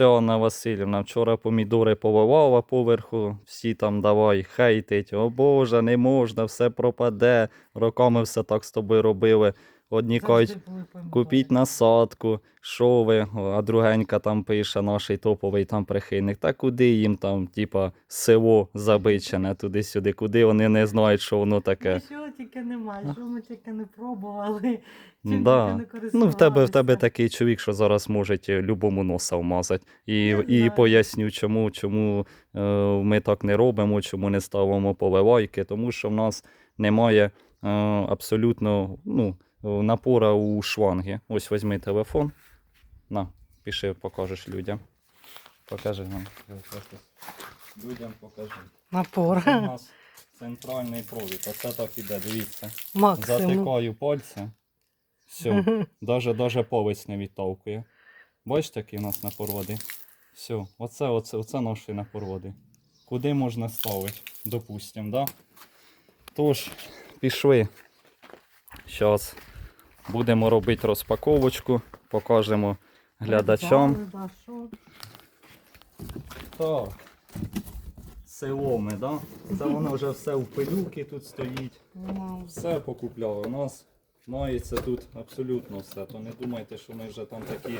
Анна Васильівна, вчора помідори повивала поверху, всі там давай хейтить. О Боже, не можна, все пропаде. Роками все так з тобою робили. Одні кажуть, купіть насадку, що ви, а другенька там пише, наш топовий там прихильник. Та куди їм там, типа, село забичене туди-сюди, куди вони не знають, що воно таке. Нічого тільки немає, що ми тільки не пробували, чим Да. тільки не Ну, в тебе, в тебе такий чоловік, що зараз може любому носа вмазати. І, і поясню, чому, чому е, ми так не робимо, чому не ставимо поливайки, тому що в нас немає е, абсолютно ну, напора у шланги. Ось візьми телефон. На, пиши, покажеш людям. Покажи нам. Людям покажи. Напор. Це у нас центральний провід. Оце так іде, дивіться. Максимум. Затикаю пальця. Все. Даже, даже повець не відтовкує. Бачите, який у нас напор води? Все, оце, оце, оце наш напор води. Куди можна ставити, допустим, да? Тож, пішли. Зараз будемо робити розпаковочку, покажемо глядачам. Так. Селоми, да? Це воно вже все в пилюки тут стоїть. Все покупляли. У нас мається тут абсолютно все. То не думайте, що ми вже там такі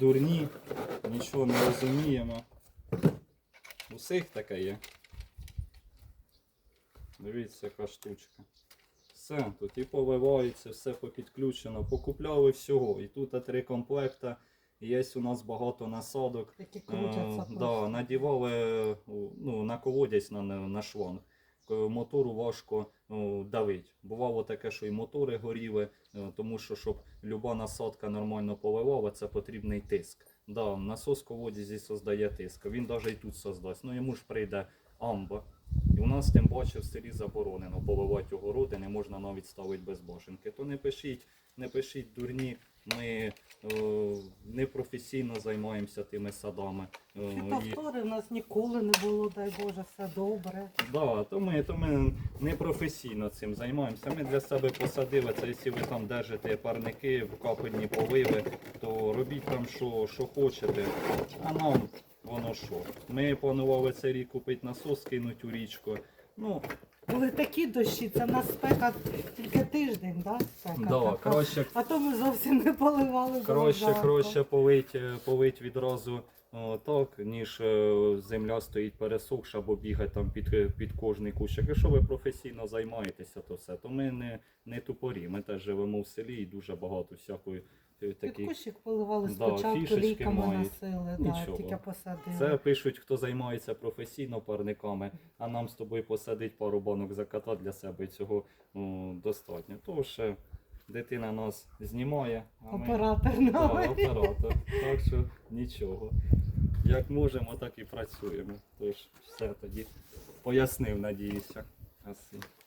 дурні, нічого не розуміємо. Усіх таке є. Дивіться, яка штучка. Все, тут і поливається, все попідключено. Покупляли всього. І тут три комплекта. Є у нас багато насадок. Які Е, да, надівали е, ну, на колодязь на, на, на шланг. Мотору важко ну, давить. Бувало таке, що і мотори горіли, е, тому що щоб люба насадка нормально поливала, це потрібний тиск. Да, насос колодязі создає тиск. Він навіть і тут создасть. Ну йому ж прийде амба. І у нас тим паче в селі заборонено поливати огороди, не можна навіть ставити без башенки. То не пишіть, не пишіть дурні. Ми е, непрофесійно займаємося тими садами. Е, і- повтори в нас ніколи не було, дай Боже, все добре. Да, то ми, то ми не професійно цим займаємося. Ми для себе посадили це, якщо ви там держите парники, в капельні поливи, то робіть там що, що хочете. А нам воно що? Ми планували цей рік купити насос, кинуть у річку. Ну, Були такі дощі, це в нас спека тільки тиждень, да? Спека да, така. краще, А то ми зовсім не поливали. краще, краще полить, е, полить відразу о, так, ніж е, земля стоїть пересохша або бігати там під, під кожний кущик. Якщо ви професійно займаєтеся, то все, то ми не, не тупорі. Ми теж живемо в селі і дуже багато всякої Під такі. кущик поливали Да, спочатку, фішечки ліками мають. носили, да, Нічого. тільки посадили. Це пишуть, хто займається професійно парниками, а нам з тобою посадить пару банок заката для себе і цього ну, достатньо. Тому що дитина нас знімає, а ми Оператор Да, новий. оператор. Так що нічого. Як можемо, так і працюємо. Тож все тоді пояснив, надіюся.